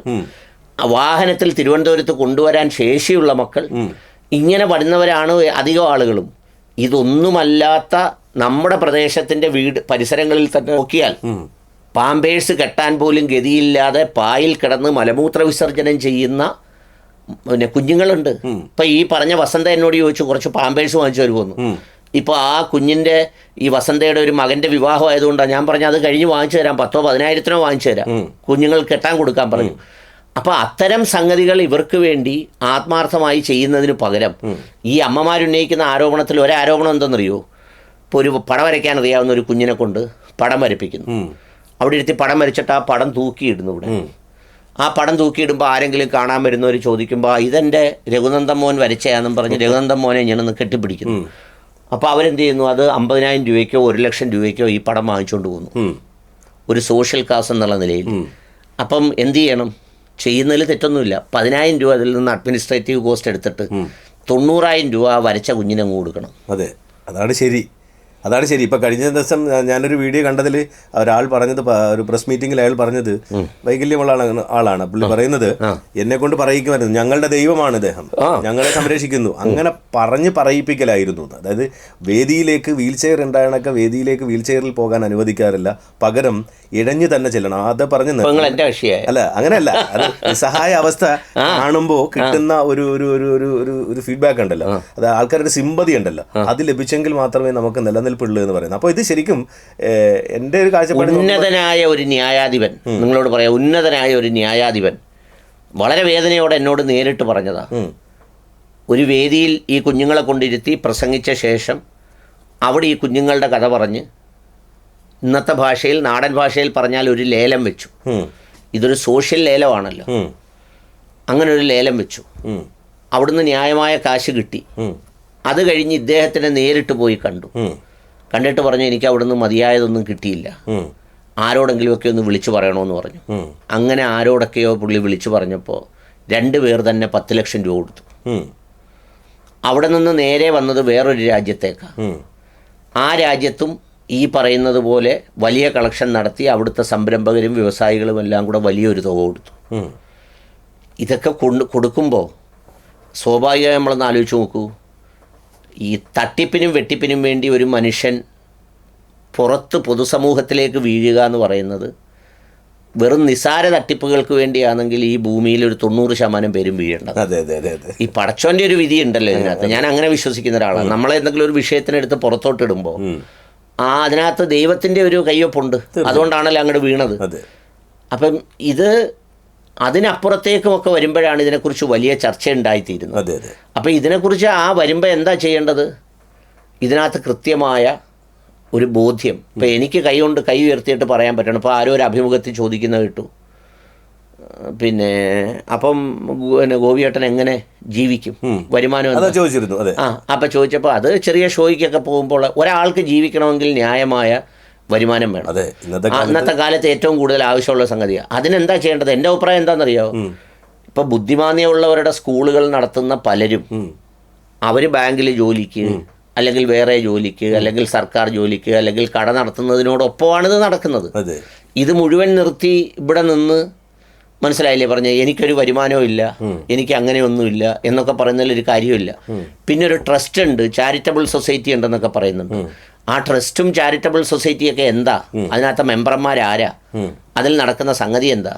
വാഹനത്തിൽ തിരുവനന്തപുരത്ത് കൊണ്ടുവരാൻ ശേഷിയുള്ള മക്കൾ. ഇങ്ങനെ വരുന്നവരാണ് അധികം ആളുകളും. ഇതൊന്നുമല്ലാത്ത നമ്മുടെ പ്രദേശത്തിന്റെ വീട് പരിസരങ്ങളിൽ തന്നെ നോക്കിയാൽ പാമ്പേഴ്സ് കെട്ടാൻ പോലും ഗതിയില്ലാതെ പായിൽ കിടന്ന് മലമൂത്ര വിസർജനം ചെയ്യുന്ന പിന്നെ കുഞ്ഞുങ്ങളുണ്ട്. ഇപ്പൊ ഈ പറഞ്ഞ വസന്ത എന്നോട് ചോദിച്ചു കുറച്ച് പാമ്പേഴ്സ് വാങ്ങിച്ചു വരുമെന്ന് ഇപ്പൊ ആ കുഞ്ഞിന്റെ ഈ വസന്തയുടെ ഒരു മകന്റെ വിവാഹം ആയതുകൊണ്ടാണ് ഞാൻ പറഞ്ഞത് അത് കഴിഞ്ഞ് വാങ്ങിച്ചു തരാം. പത്തോ പതിനായിരത്തിനോ വാങ്ങിച്ചു തരാം. കുഞ്ഞുങ്ങൾ കെട്ടാൻ കൊടുക്കാൻ പറഞ്ഞു. അപ്പോൾ അത്തരം സംഗതികൾ ഇവർക്ക് വേണ്ടി ആത്മാർത്ഥമായി ചെയ്യുന്നതിന് പകരം ഈ അമ്മമാരുന്നയിക്കുന്ന ആരോപണത്തിൽ ഒരാരോപണം എന്തെന്നറിയോ? ഇപ്പോൾ ഒരു പടം വരയ്ക്കാൻ അറിയാവുന്ന ഒരു കുഞ്ഞിനെ കൊണ്ട് പടം വരപ്പിക്കുന്നു. അവിടെ ഇരുത്തി പടം വരച്ചിട്ട് ആ പടം തൂക്കിയിടുന്നു ഇവിടെ. ആ പടം തൂക്കിയിടുമ്പോൾ ആരെങ്കിലും കാണാൻ വരുന്നവർ ചോദിക്കുമ്പോൾ ഇതെന്റെ രഘുനന്ദൻ മോൻ വരച്ചയാണെന്നും പറഞ്ഞ് രഘുനന്ദൻ മോനെ ഞാനൊന്ന് കെട്ടിപ്പിടിക്കുന്നു. അപ്പോൾ അവരെന്ത് ചെയ്യുന്നു? അത് അമ്പതിനായിരം രൂപയ്ക്കോ ഒരു ലക്ഷം രൂപയ്ക്കോ ഈ പടം വാങ്ങിച്ചുകൊണ്ട് പോകുന്നു. ഒരു സോഷ്യൽ കാസ് എന്നുള്ള നിലയിൽ. അപ്പം എന്ത് ചെയ്യണം? ചെയ്യുന്നതിൽ തെറ്റൊന്നുമില്ല. പതിനായിരം രൂപ അതിൽ നിന്ന് അഡ്മിനിസ്ട്രേറ്റീവ് കോസ്റ്റ് എടുത്തിട്ട് തൊണ്ണൂറായിരം രൂപ വരച്ച കുഞ്ഞിനെ അങ്ങ് കൊടുക്കണം. അതെ. അതാണ് ശരി. അതാണ് ശരി. ഇപ്പൊ കഴിഞ്ഞ ദിവസം ഞാനൊരു വീഡിയോ കണ്ടതിൽ ഒരാൾ പറഞ്ഞത് ഒരു പ്രസ് മീറ്റിംഗിൽ അയാൾ പറഞ്ഞത് വൈകല്യമുള്ള ആളാണ് ആളാണ്. പുള്ളി പറയുന്നത് എന്നെ കൊണ്ട് പറയിക്കുമായിരുന്നു ഞങ്ങളുടെ ദൈവമാണ് അദ്ദേഹം ഞങ്ങളെ സംരക്ഷിക്കുന്നു. അങ്ങനെ പറഞ്ഞ് പറയിപ്പിക്കലായിരുന്നു അതായത് വേദിയിലേക്ക് വീൽ ചെയർ ഉണ്ടായണൊക്കെ വേദിയിലേക്ക് വീൽ ചെയറിൽ പോകാൻ അനുവദിക്കാറില്ല. പകരം ഇഴഞ്ഞു തന്നെ ചെല്ലണം. അത് പറഞ്ഞു അല്ല അങ്ങനെയല്ല. അത് നിസ്സഹായ അവസ്ഥ കാണുമ്പോൾ കിട്ടുന്ന ഒരു ഒരു ഒരു ഒരു ഫീഡ്ബാക്ക് ഉണ്ടല്ലോ. അത് ആൾക്കാരുടെ സിമ്പതി ഉണ്ടല്ലോ. അത് ലഭിച്ചെങ്കിൽ മാത്രമേ നമുക്ക് നിലനിൽപ്പുള്ളൂ എന്ന് പറയുന്നത്. അപ്പോൾ ഇത് ശരിക്കും എന്റെ ഒരു കാഴ്ചപ്പാട് ഉന്നതനായ ഒരു ന്യായാധിപൻ. നിങ്ങളോട് പറയാം ഉന്നതനായ ഒരു ന്യായാധിപൻ. വളരെ വേദനയോടെ എന്നോട് നേരിട്ട് പറഞ്ഞതാ. ഒരു വേദിയിൽ ഈ കുഞ്ഞുങ്ങളെ കൊണ്ടിരുത്തി പ്രസംഗിച്ച ശേഷം അവിടെ ഈ കുഞ്ഞുങ്ങളുടെ കഥ പറഞ്ഞ് ഇന്നത്തെ ഭാഷയിൽ നാടൻ ഭാഷയിൽ പറഞ്ഞാൽ ഒരു ലേലം വെച്ചു. ഇതൊരു സോഷ്യൽ ലേലമാണല്ലോ. അങ്ങനെ ഒരു ലേലം വെച്ചു. അവിടുന്ന് ന്യായമായ കാശ് കിട്ടി. അത് കഴിഞ്ഞ് ഇദ്ദേഹത്തിനെ നേരിട്ട് പോയി കണ്ടു. കണ്ടിട്ട് പറഞ്ഞു എനിക്ക് അവിടുന്ന് മതിയായതൊന്നും കിട്ടിയില്ല. ആരോടെങ്കിലും ആരോടെങ്കിലുമൊക്കെ ഒന്ന് വിളിച്ചു പറയണമെന്ന് പറഞ്ഞു. അങ്ങനെ ആരോടൊക്കെയോ പുള്ളി വിളിച്ചു പറഞ്ഞപ്പോൾ രണ്ട് പേർ തന്നെ പത്ത് ലക്ഷം രൂപ കൊടുത്തു. അവിടെ നിന്ന് നേരെ വന്നത് വേറൊരു രാജ്യത്തേക്കാണ് ആ രാജ്യത്തും ഈ പറയുന്നത് പോലെ വലിയ കളക്ഷൻ നടത്തി അവിടുത്തെ സംരംഭകരും വ്യവസായികളും എല്ലാം കൂടെ വലിയൊരു തുക കൊടുത്തു. ഇതൊക്കെ കൊണ്ട് കൊടുക്കുമ്പോൾ സ്വാഭാവികമായി നമ്മളൊന്ന് ആലോചിച്ച് നോക്കൂ. ഈ തട്ടിപ്പിനും വെട്ടിപ്പിനും വേണ്ടി ഒരു മനുഷ്യൻ പുറത്ത് പൊതുസമൂഹത്തിലേക്ക് വീഴുക എന്ന് പറയുന്നത് വെറും നിസാര തട്ടിപ്പുകൾക്ക് വേണ്ടിയാണെങ്കിൽ ഈ ഭൂമിയിൽ ഒരു തൊണ്ണൂറ് ശതമാനം പേരും വീഴേണ്ടത്. അതെ അതെ അതെ അതെ. ഈ പടച്ചോന്റെ ഒരു വിധി ഉണ്ടല്ലോ ഇതിനകത്ത്. ഞാൻ അങ്ങനെ വിശ്വസിക്കുന്ന ഒരാളാണ്. നമ്മളെ എന്തെങ്കിലും ഒരു വിഷയത്തിനെടുത്ത് പുറത്തോട്ട് ഇടുമ്പോൾ ആ അതിനകത്ത് ദൈവത്തിന്റെ ഒരു കയ്യൊപ്പുണ്ട്. അതുകൊണ്ടാണല്ലോ അങ്ങോട്ട് വീണത്. അപ്പം ഇത് അതിനപ്പുറത്തേക്കുമൊക്കെ വരുമ്പോഴാണ് ഇതിനെക്കുറിച്ച് വലിയ ചർച്ച ഉണ്ടായിത്തീരുന്നത് അതെ അതെ. അപ്പോൾ ഇതിനെക്കുറിച്ച് ആ വരുമ്പോൾ എന്താ ചെയ്യേണ്ടത്? ഇതിനകത്ത് കൃത്യമായ ഒരു ബോധ്യം. ഇപ്പം എനിക്ക് കൈ കൊണ്ട് കൈ ഉയർത്തിയിട്ട് പറയാൻ പറ്റണം. ഇപ്പോൾ ആരോ ഒരു അഭിമുഖത്തിൽ ചോദിക്കുന്ന കേട്ടു. പിന്നെ അപ്പം പിന്നെ ഗോപിയേട്ടൻ എങ്ങനെ ജീവിക്കും? വരുമാനം? ചോദിച്ചിരുന്നു ആ അപ്പം ചോദിച്ചപ്പോൾ അത് ചെറിയ ഷോയ്ക്കൊക്കെ പോകുമ്പോൾ ഒരാൾക്ക് ജീവിക്കണമെങ്കിൽ ന്യായമായ വരുമാനം വേണം. അതെ അന്നത്തെ കാലത്ത് ഏറ്റവും കൂടുതൽ ആവശ്യമുള്ള സംഗതിയാണ് അതിനെന്താ ചെയ്യേണ്ടത്? എന്റെ അഭിപ്രായം എന്താണെന്നറിയോ? ഇപ്പൊ ബുദ്ധിമാന്യമുള്ളവരുടെ സ്കൂളുകൾ നടത്തുന്ന പലരും അവർ ബാങ്കിൽ ജോലിക്ക് അല്ലെങ്കിൽ വേറെ ജോലിക്ക് അല്ലെങ്കിൽ സർക്കാർ ജോലിക്ക് അല്ലെങ്കിൽ കട നടത്തുന്നതിനോടൊപ്പമാണ് ഇത് നടക്കുന്നത്. ഇത് മുഴുവൻ നിർത്തി ഇവിടെ നിന്ന് മനസ്സിലായില്ലേ പറഞ്ഞ? എനിക്കൊരു വരുമാനവും ഇല്ല. എനിക്ക് അങ്ങനെയൊന്നുമില്ല എന്നൊക്കെ പറയുന്നതിൽ ഒരു കാര്യമില്ല പിന്നെ ഒരു ട്രസ്റ്റ് ഉണ്ട് ചാരിറ്റബിൾ സൊസൈറ്റി ഉണ്ടെന്നൊക്കെ പറയുന്നുണ്ട്. ആ ട്രസ്റ്റും ചാരിറ്റബിൾ സൊസൈറ്റിയൊക്കെ എന്താ? അതിനകത്തെ മെമ്പർമാരാരാ അതിൽ നടക്കുന്ന സംഗതി എന്താ?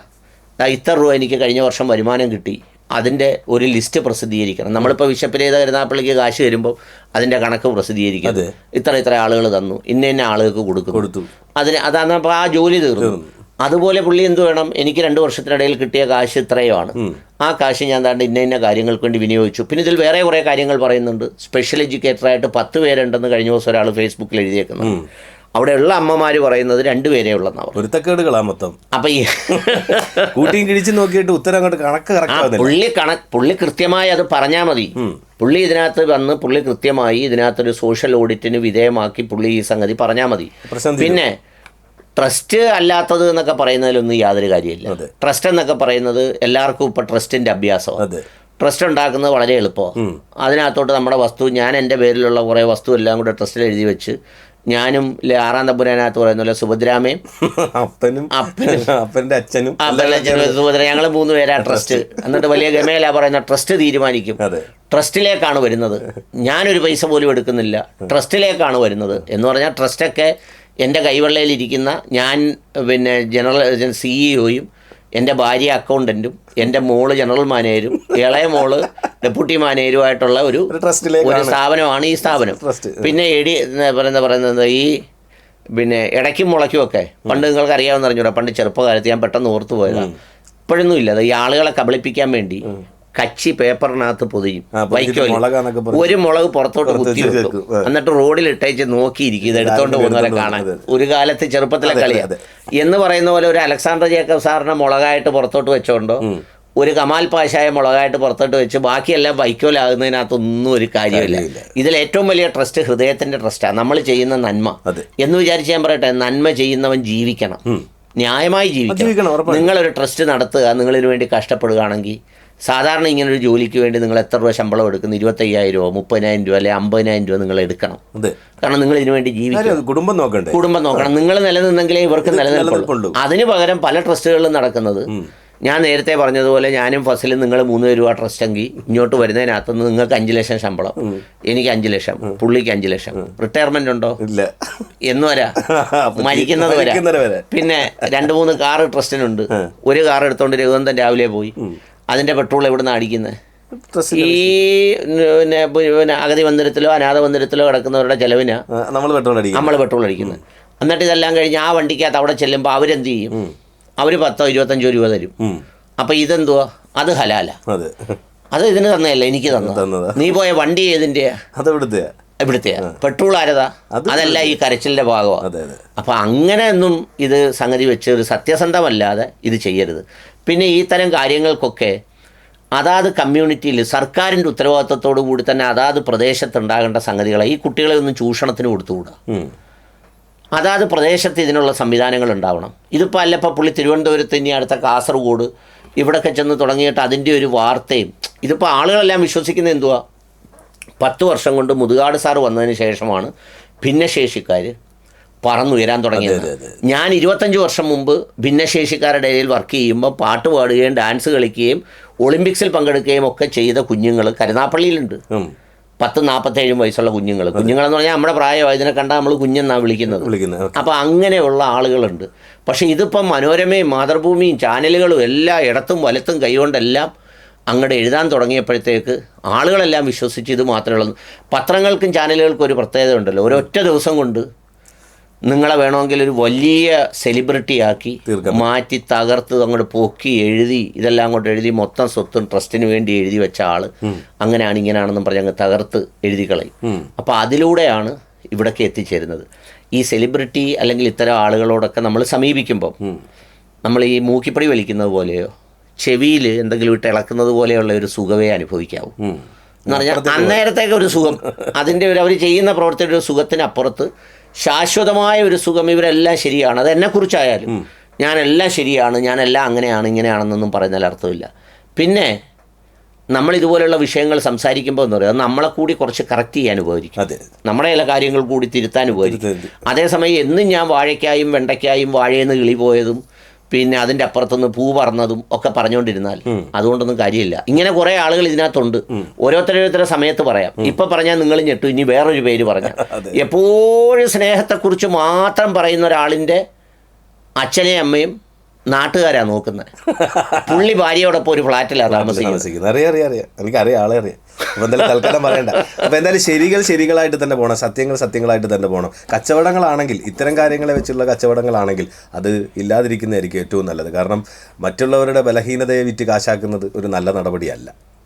ഇത്ര രൂപ എനിക്ക് കഴിഞ്ഞ വർഷം വരുമാനം കിട്ടി. അതിന്റെ ഒരു ലിസ്റ്റ് പ്രസിദ്ധീകരിക്കണം. നമ്മളിപ്പോൾ വിശപ്പിലേത കരുതാപ്പള്ളിക്ക് കാശ് തരുമ്പോൾ അതിന്റെ കണക്ക് പ്രസിദ്ധീകരിക്കും ഇത്ര ഇത്ര ആളുകൾ തന്നു. ഇന്ന ഇന്ന ആളുകൾക്ക് കൊടുക്കും കൊടുത്തു. അതിന് അതാണ് അപ്പോൾ ആ ജോലി തീർന്നു. അതുപോലെ പുള്ളി എന്ത് വേണം? എനിക്ക് രണ്ട് വർഷത്തിനിടയിൽ കിട്ടിയ കാശ് ഇത്രയുമാണ്. ആ കാശ് ഞാൻ താണ്ട് ഇന്ന ഇന്ന കാര്യങ്ങൾക്ക് വേണ്ടി വിനിയോഗിച്ചു. പിന്നെ ഇതിൽ വേറെ കുറേ കാര്യങ്ങൾ പറയുന്നുണ്ട്. സ്പെഷ്യൽ എഡ്യൂക്കേറ്ററായിട്ട് പത്ത് പേരുണ്ടെന്ന് കഴിഞ്ഞ ദിവസം ഒരാൾ ഫേസ്ബുക്കിൽ എഴുതിയേക്കുന്നത് അവിടെയുള്ള അമ്മമാര് പറയുന്നത് രണ്ടുപേരേ ഉള്ളതാണ് പൊരുത്തക്കേടുകളാ മൊത്തം. അപ്പൊ ഈ <laughs> കൂട്ടിയും കിഴിച്ചു നോക്കിയിട്ട് ഉത്തരം അങ്ങോട്ട് കണക്ക് പുള്ളി കണ പുള്ളി കൃത്യമായി അത് പറഞ്ഞാൽ മതി. പുള്ളി ഇതിനകത്ത് വന്ന് പുള്ളി കൃത്യമായി ഇതിനകത്തൊരു സോഷ്യൽ ഓഡിറ്റിന് വിധേയമാക്കി പുള്ളി ഈ സംഗതി പറഞ്ഞാൽ മതി. പിന്നെ ട്രസ്റ്റ് അല്ലാത്തത് എന്നൊക്കെ പറയുന്നതിലൊന്നും യാതൊരു കാര്യമില്ല. ട്രസ്റ്റ് എന്നൊക്കെ പറയുന്നത് എല്ലാവർക്കും ഇപ്പൊ ട്രസ്റ്റിന്റെ അഭ്യാസമാണ്. ട്രസ്റ്റ് ഉണ്ടാക്കുന്നത് വളരെ എളുപ്പമാണ് അതിനകത്തോട്ട് നമ്മുടെ വസ്തു ഞാൻ എന്റെ പേരിലുള്ള കുറേ വസ്തു എല്ലാം കൂടെ ട്രസ്റ്റിൽ എഴുതി വെച്ച് ഞാനും ആറാം തമ്പുരാനകത്ത് പറയുന്ന പോലെ സുഭദ്രാമയും <laughs> അപ്പനും അപ്പനും. അപ്പന്റെ അച്ഛനും. അപ്പന്റെ അച്ഛനും സുഭദ്ര ഞങ്ങൾ മൂന്ന് പേരാ ട്രസ്റ്റ്. എന്നിട്ട് വലിയ ഗമയല്ല പറയുന്ന ട്രസ്റ്റ് തീരുമാനിക്കും. ട്രസ്റ്റിലേക്കാണ് വരുന്നത്. ഞാനൊരു പൈസ പോലും എടുക്കുന്നില്ല. ട്രസ്റ്റിലേക്കാണ് വരുന്നത് എന്ന് പറഞ്ഞാൽ ട്രസ്റ്റൊക്കെ എന്റെ കൈവെള്ളയിലിരിക്കുന്ന ഞാൻ പിന്നെ ജനറൽ സിഇഒയും എന്റെ ഭാര്യ അക്കൗണ്ടന്റും എന്റെ മോൾ ജനറൽ മാനേജരും ഇളയ മോൾ ഡെപ്യൂട്ടി മാനേജരുമായിട്ടുള്ള ഒരു ഒരു സ്ഥാപനമാണ് ഈ സ്ഥാപനം. പിന്നെ എടി പറയുന്ന പറയുന്നത് ഈ പിന്നെ ഇടയ്ക്കും മുളയ്ക്കും ഒക്കെ. പണ്ട് നിങ്ങൾക്ക് അറിയാമെന്ന് അറിഞ്ഞൂടാ പണ്ട് ചെറുപ്പകാലത്ത് ഞാൻ പെട്ടെന്ന് ഓർത്തു പോയതാണ് ഇപ്പോഴൊന്നും ഇല്ല. അത് ഈ ആളുകളെ കബളിപ്പിക്കാൻ വേണ്ടി കച്ചി പേപ്പറിനകത്ത് പൊതിയും. വൈക്കോൽ. ഒരു മുളക് പുറത്തോട്ട് കുത്തി വെക്കും. എന്നിട്ട് റോഡിൽ ഇട്ടേച്ച് നോക്കിയിരിക്കും. ഇത് എടുത്തോണ്ട് പോകുന്നവരെ കാണാൻ. ഒരു കാലത്ത് ചെറുപ്പത്തിലെ അതെ, കളിയാ. എന്ന് പറയുന്ന പോലെ ഒരു അലക്സാണ്ടർ ജേക്കബ് സാറിനെ മുളകായിട്ട് പുറത്തോട്ട് വെച്ചോണ്ടോ ഒരു കമാൽ പാഷായ മുളകായിട്ട് പുറത്തോട്ട് വെച്ച് ബാക്കിയെല്ലാം വൈക്കോലാകുന്നതിനകത്തൊന്നും ഒരു കാര്യമില്ല. ഇതിൽ ഏറ്റവും വലിയ ട്രസ്റ്റ് ഹൃദയത്തിന്റെ ട്രസ്റ്റാണ് നമ്മൾ ചെയ്യുന്ന നന്മ. എന്ന് വിചാരിച്ച് ഞാൻ പറയട്ടെ നന്മ ചെയ്യുന്നവൻ ജീവിക്കണം. ന്യായമായി ജീവിക്കണം. നിങ്ങളൊരു ട്രസ്റ്റ് നടത്തുക നിങ്ങളിതിനു വേണ്ടി കഷ്ടപ്പെടുകയാണെങ്കിൽ സാധാരണ ഇങ്ങനൊരു ജോലിക്ക് വേണ്ടി നിങ്ങൾ എത്ര രൂപ ശമ്പളം എടുക്കുന്നു? ഇരുപത്തയ്യായിരം രൂപ മുപ്പതിനായിരം രൂപ അല്ലെങ്കിൽ അമ്പതിനായിരം രൂപ നിങ്ങൾ എടുക്കണം. കാരണം നിങ്ങൾ ഇതിനു വേണ്ടി ജീവിക്കണം കാര്യം കുടുംബം നോക്കണ്ടേ? കുടുംബം നോക്കണം. നിങ്ങൾ നിലനിന്നെങ്കിലേ ഇവർക്ക് നിലനിൽക്കുള്ളൂ. അതിന് പകരം പല ട്രസ്റ്റുകളിലും നടക്കുന്നത് ഞാൻ നേരത്തെ പറഞ്ഞതുപോലെ ഞാനും ഫസലും നിങ്ങൾ മൂന്ന് രൂപ ട്രസ്റ്റ് എങ്കിൽ ഇങ്ങോട്ട് വരുന്നതിനകത്തുനിന്ന് നിങ്ങൾക്ക് അഞ്ച് ലക്ഷം ശമ്പളം. എനിക്ക് അഞ്ച് ലക്ഷം. പുള്ളിക്ക് അഞ്ച് ലക്ഷം. റിട്ടയർമെന്റ് ഉണ്ടോ? ഇല്ല. എന്ന് <laughs> വരാ. മരിക്കുന്നത് വരെ. പിന്നെ രണ്ട് മൂന്ന് കാറ് ട്രസ്റ്റിനുണ്ട് ഒരു കാർ എടുത്തോണ്ട് രഘുവന്തൻ രാവിലെ പോയി. അതിന്റെ പെട്രോൾ എവിടുന്നാണ് അടിക്കുന്നത് ഈ പിന്നെ പിന്നെ അഗതി മന്ദിരത്തിലോ അനാഥ മന്ദിരത്തിലോ കിടക്കുന്നവരുടെ ചെലവിന് നമ്മൾ പെട്രോൾ അടിക്കും നമ്മൾ പെട്രോൾ അടിക്കുന്നത് എന്നിട്ട് ഇതെല്ലാം കഴിഞ്ഞ് ആ വണ്ടിക്കകത്ത് അവിടെ ചെല്ലുമ്പോൾ അവരെന്ത് ചെയ്യും? അവർ പത്തോ ഇരുപത്തഞ്ചോ രൂപ തരും. അപ്പം ഇതെന്തുവാ? അത് ഹലാല. അതെ. ഇതിന് തന്നെയല്ല എനിക്ക് തന്നു നീ പോയ വണ്ടി ഏതിന്റെ ഇവിടുത്തെ പെട്രോൾ ആരതാ? അതല്ല ഈ കരച്ചിലിന്റെ ഭാഗമാണ് അതെ അങ്ങനെ ഒന്നും അങ്ങനെയൊന്നും ഇത് സംഗതി വെച്ച് ഒരു സത്യസന്ധമല്ലാതെ ഇത് ചെയ്യരുത്. പിന്നെ ഈ തരം കാര്യങ്ങൾക്കൊക്കെ അതാത് കമ്മ്യൂണിറ്റിയിൽ സർക്കാരിന്റെ ഉത്തരവാദിത്തത്തോടു കൂടി തന്നെ അതാത് പ്രദേശത്ത് ഉണ്ടാകേണ്ട സംഗതികളെ ഈ കുട്ടികളെ ഒന്നും ചൂഷണത്തിന് കൊടുത്തുകൂടാ? ഉം. അതാത് പ്രദേശത്ത് ഇതിനുള്ള സംവിധാനങ്ങൾ ഉണ്ടാവണം. ഇതിപ്പോൾ അല്ലപ്പോൾ പുള്ളി തിരുവനന്തപുരത്ത് ഇനി അടുത്ത കാസർഗോഡ് ഇവിടെയൊക്കെ ചെന്ന് തുടങ്ങിയിട്ട് അതിന്റെ ഒരു വാർത്തയും. ഇതിപ്പോൾ ആളുകളെല്ലാം വിശ്വസിക്കുന്നത് എന്തുവാ? പത്ത് വർഷം കൊണ്ട് മുതുകാട് സാർ വന്നതിന് ശേഷമാണ് ഭിന്നശേഷിക്കാർ പറന്നുയരാൻ തുടങ്ങിയത്. ഞാൻ ഇരുപത്തഞ്ച് വർഷം മുമ്പ് ഭിന്നശേഷിക്കാരുടെ ഇടയിൽ വർക്ക് ചെയ്യുമ്പോൾ പാട്ട് പാടുകയും ഡാൻസ് കളിക്കുകയും ഒളിമ്പിക്സിൽ പങ്കെടുക്കുകയും ഒക്കെ ചെയ്ത കുഞ്ഞുങ്ങൾ കരുനാപ്പള്ളിയിലുണ്ട്. പത്ത് നാൽപ്പത്തേഴും വയസ്സുള്ള കുഞ്ഞുങ്ങൾ കുഞ്ഞുങ്ങളെന്ന് പറഞ്ഞാൽ നമ്മുടെ പ്രായമായി ഇതിനെ കണ്ടാൽ നമ്മൾ കുഞ്ഞെന്നാണ് വിളിക്കുന്നത്. അപ്പോൾ അങ്ങനെയുള്ള ആളുകളുണ്ട്. പക്ഷേ ഇതിപ്പം മനോരമയും മാതൃഭൂമിയും ചാനലുകളും എല്ലാ ഇടത്തും വലത്തും കൈകൊണ്ടെല്ലാം അങ്ങോട്ട് എഴുതാൻ തുടങ്ങിയപ്പോഴത്തേക്ക് ആളുകളെല്ലാം വിശ്വസിച്ച് ഇത് മാത്രമേ ഉള്ളൂ. പത്രങ്ങൾക്കും ചാനലുകൾക്കും ഒരു പ്രത്യേകത ഉണ്ടല്ലോ. ഒരൊറ്റ ദിവസം കൊണ്ട് നിങ്ങളെ വേണമെങ്കിൽ ഒരു വലിയ സെലിബ്രിറ്റി ആക്കി മാറ്റി തകർത്ത് അങ്ങോട്ട് പൊക്കി എഴുതി ഇതെല്ലാം അങ്ങോട്ട് എഴുതി മൊത്തം സ്വത്തും ട്രസ്റ്റിന് വേണ്ടി എഴുതി വെച്ച ആൾ അങ്ങനെയാണ് ഇങ്ങനെയാണെന്നും പറഞ്ഞ് അങ്ങ് തകർത്ത് എഴുതി കളയും. അപ്പോൾ അതിലൂടെയാണ് ഇവിടേക്ക് എത്തിച്ചേരുന്നത്. ഈ സെലിബ്രിറ്റി അല്ലെങ്കിൽ ഇത്തരം ആളുകളോടൊക്കെ നമ്മൾ സമീപിക്കുമ്പോൾ നമ്മൾ ഈ മൂക്കിപ്പടി വലിക്കുന്നത് പോലെയോ ചെവിയിൽ എന്തെങ്കിലും ഇട്ട് ഇളക്കുന്നത് പോലെയുള്ള ഒരു സുഖമേ അനുഭവിക്കാവൂ. എന്ന് പറഞ്ഞാൽ അന്നേരത്തേക്ക് ഒരു സുഖം. അതിന്റെ ഒരു അവർ ചെയ്യുന്ന പ്രവർത്തിയുടെ ഒരു സുഖത്തിനപ്പുറത്ത് ശാശ്വതമായ ഒരു സുഖം ഇവരെല്ലാം ശരിയാണ്. അത് എന്നെക്കുറിച്ചായാലും ഞാനെല്ലാം ശരിയാണ് ഞാനെല്ലാം അങ്ങനെയാണ് ഇങ്ങനെയാണെന്നൊന്നും പറയുന്നതിൽ അർത്ഥമില്ല. പിന്നെ നമ്മൾ ഇതുപോലെയുള്ള വിഷയങ്ങൾ സംസാരിക്കുമ്പോൾ എന്ന് പറയുന്നത് നമ്മളെ കൂടി കുറച്ച് കറക്റ്റ് ചെയ്യാൻ ഉപകരിക്കും നമ്മുടെ ചില കാര്യങ്ങൾ കൂടി തിരുത്താൻ ഉപകരിക്കും അതേസമയം എന്നും ഞാൻ വാഴയ്ക്കായും വെണ്ടയ്ക്കായും വാഴയെന്ന് കിളി പോയതും പിന്നെ അതിന്റെ അപ്പുറത്തുനിന്ന് പൂ പറന്നതും ഒക്കെ പറഞ്ഞുകൊണ്ടിരുന്നാൽ അതുകൊണ്ടൊന്നും കാര്യമില്ല. ഇങ്ങനെ കുറേ ആളുകൾ ഇതിനകത്തുണ്ട്. ഓരോരുത്തരോരുത്തരുടെ സമയത്ത് പറയാം. ഇപ്പൊ പറഞ്ഞാൽ നിങ്ങൾ ഞെട്ടു ഇനി വേറൊരു പേര് പറഞ്ഞാൽ. <laughs> എപ്പോഴും സ്നേഹത്തെക്കുറിച്ച് മാത്രം പറയുന്ന ഒരാളിന്റെ അച്ഛനെയും അമ്മയും നാട്ടുകാരാ നോക്കുന്നത് പുള്ളി ഭാര്യയോടൊപ്പം ഒരു ഫ്ലാറ്റിലാണ് താമസിക്കുന്നത്. താമസിക്കുന്നത്. അറിയാം അറിയാം അറിയാം. എനിക്കറിയാം ആളെ അറിയാം. അപ്പൊ എന്തായാലും തൽക്കാലം പറയണ്ട. അപ്പൊ എന്തായാലും ശരികൾ ശരികളായിട്ട് തന്നെ പോകണം സത്യങ്ങൾ സത്യങ്ങളായിട്ട് തന്നെ പോകണം കച്ചവടങ്ങളാണെങ്കിൽ ഇത്തരം കാര്യങ്ങളെ വെച്ചുള്ള കച്ചവടങ്ങളാണെങ്കിൽ അത് ഇല്ലാതിരിക്കുന്നതായിരിക്കും ഏറ്റവും നല്ലത്. കാരണം മറ്റുള്ളവരുടെ ബലഹീനതയെ വിറ്റ് കാശാക്കുന്നത് ഒരു നല്ല നടപടിയല്ല.